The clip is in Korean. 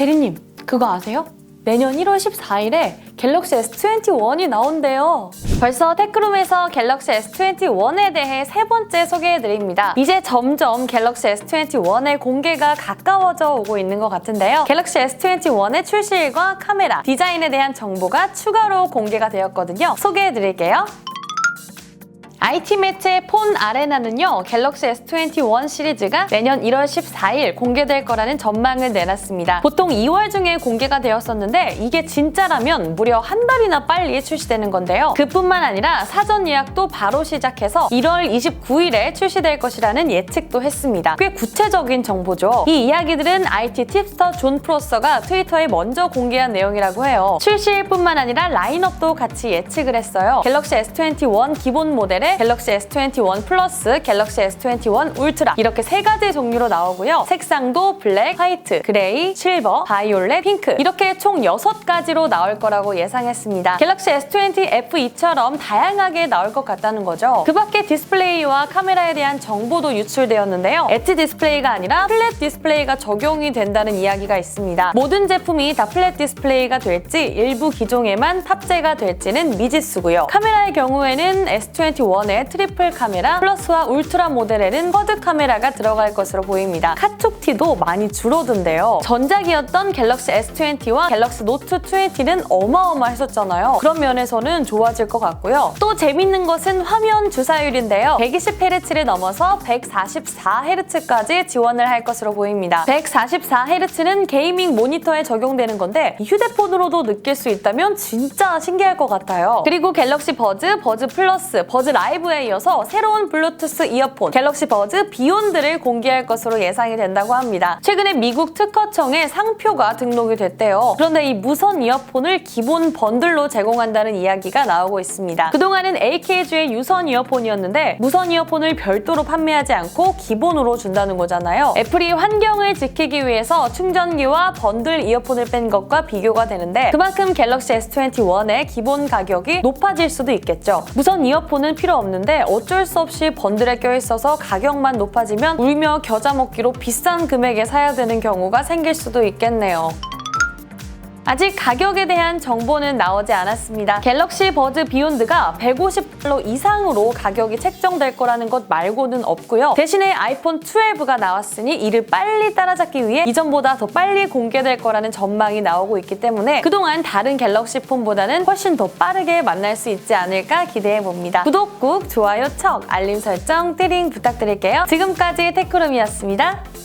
대리님, 그거 아세요? 내년 1월 14일에 갤럭시 S21이 나온대요. 벌써 테크룸에서 갤럭시 S21에 대해 세 번째 소개해드립니다. 이제 점점 갤럭시 S21의 공개가 가까워져 오고 있는 것 같은데요. 갤럭시 S21의 출시일과 카메라, 디자인에 대한 정보가 추가로 공개가 되었거든요. 소개해드릴게요. IT 매체 폰 아레나는요, 갤럭시 S21 시리즈가 내년 1월 14일 공개될 거라는 전망을 내놨습니다. 보통 2월 중에 공개가 되었었는데, 이게 진짜라면 무려 한 달이나 빨리 출시되는 건데요. 그뿐만 아니라 사전 예약도 바로 시작해서 1월 29일에 출시될 것이라는 예측도 했습니다. 꽤 구체적인 정보죠. 이 이야기들은 IT 팁스터 존 프로서가 트위터에 먼저 공개한 내용이라고 해요. 출시일뿐만 아니라 라인업도 같이 예측을 했어요. 갤럭시 S21 기본 모델에 갤럭시 S21 플러스, 갤럭시 S21 울트라 이렇게 세 가지 종류로 나오고요. 색상도 블랙, 화이트, 그레이, 실버, 바이올렛, 핑크 이렇게 총 6가지로 나올 거라고 예상했습니다. 갤럭시 S20 F2처럼 다양하게 나올 것 같다는 거죠. 그 밖에 디스플레이와 카메라에 대한 정보도 유출되었는데요. 엣지 디스플레이가 아니라 플랫 디스플레이가 적용이 된다는 이야기가 있습니다. 모든 제품이 다 플랫 디스플레이가 될지 일부 기종에만 탑재가 될지는 미지수고요. 카메라의 경우에는 S21 의 트리플 카메라 플러스와 울트라 모델에는 쿼드 카메라가 들어갈 것으로 보입니다. 카툭티도 많이 줄어든대요. 전작이었던 갤럭시 S20와 갤럭시 노트 20는 어마어마했었잖아요. 그런 면에서는 좋아질 것 같고요. 또 재밌는 것은 화면 주사율인데요. 120Hz를 넘어서 144Hz까지 지원을 할 것으로 보입니다. 144Hz는 게이밍 모니터에 적용되는 건데 휴대폰으로도 느낄 수 있다면 진짜 신기할 것 같아요. 그리고 갤럭시 버즈, 버즈 플러스, 버즈 라이 브에 이어서 새로운 블루투스 이어폰 갤럭시 버즈 비욘드를 공개할 것으로 예상이 된다고 합니다. 최근에 미국 특허청에 상표가 등록이 됐대요. 그런데 이 무선 이어폰을 기본 번들로 제공한다는 이야기가 나오고 있습니다. 그동안은 AKG의 유선 이어폰이었는데 무선 이어폰을 별도로 판매하지 않고 기본으로 준다는 거잖아요. 애플이 환경을 지키기 위해서 충전기와 번들 이어폰을 뺀 것과 비교가 되는데 그만큼 갤럭시 S21의 기본 가격이 높아질 수도 있겠죠. 무선 이어폰은 필요 없는데 어쩔 수 없이 번들에 껴있어서 가격만 높아지면 울며 겨자 먹기로 비싼 금액에 사야 되는 경우가 생길 수도 있겠네요. 아직 가격에 대한 정보는 나오지 않았습니다. 갤럭시 버즈 비욘드가 150달러 이상으로 가격이 책정될 거라는 것 말고는 없고요. 대신에 아이폰 12가 나왔으니 이를 빨리 따라잡기 위해 이전보다 더 빨리 공개될 거라는 전망이 나오고 있기 때문에 그동안 다른 갤럭시 폰보다는 훨씬 더 빠르게 만날 수 있지 않을까 기대해 봅니다. 구독 꾹, 좋아요 척, 알림 설정, 띠링 부탁드릴게요. 지금까지 테크룸이었습니다.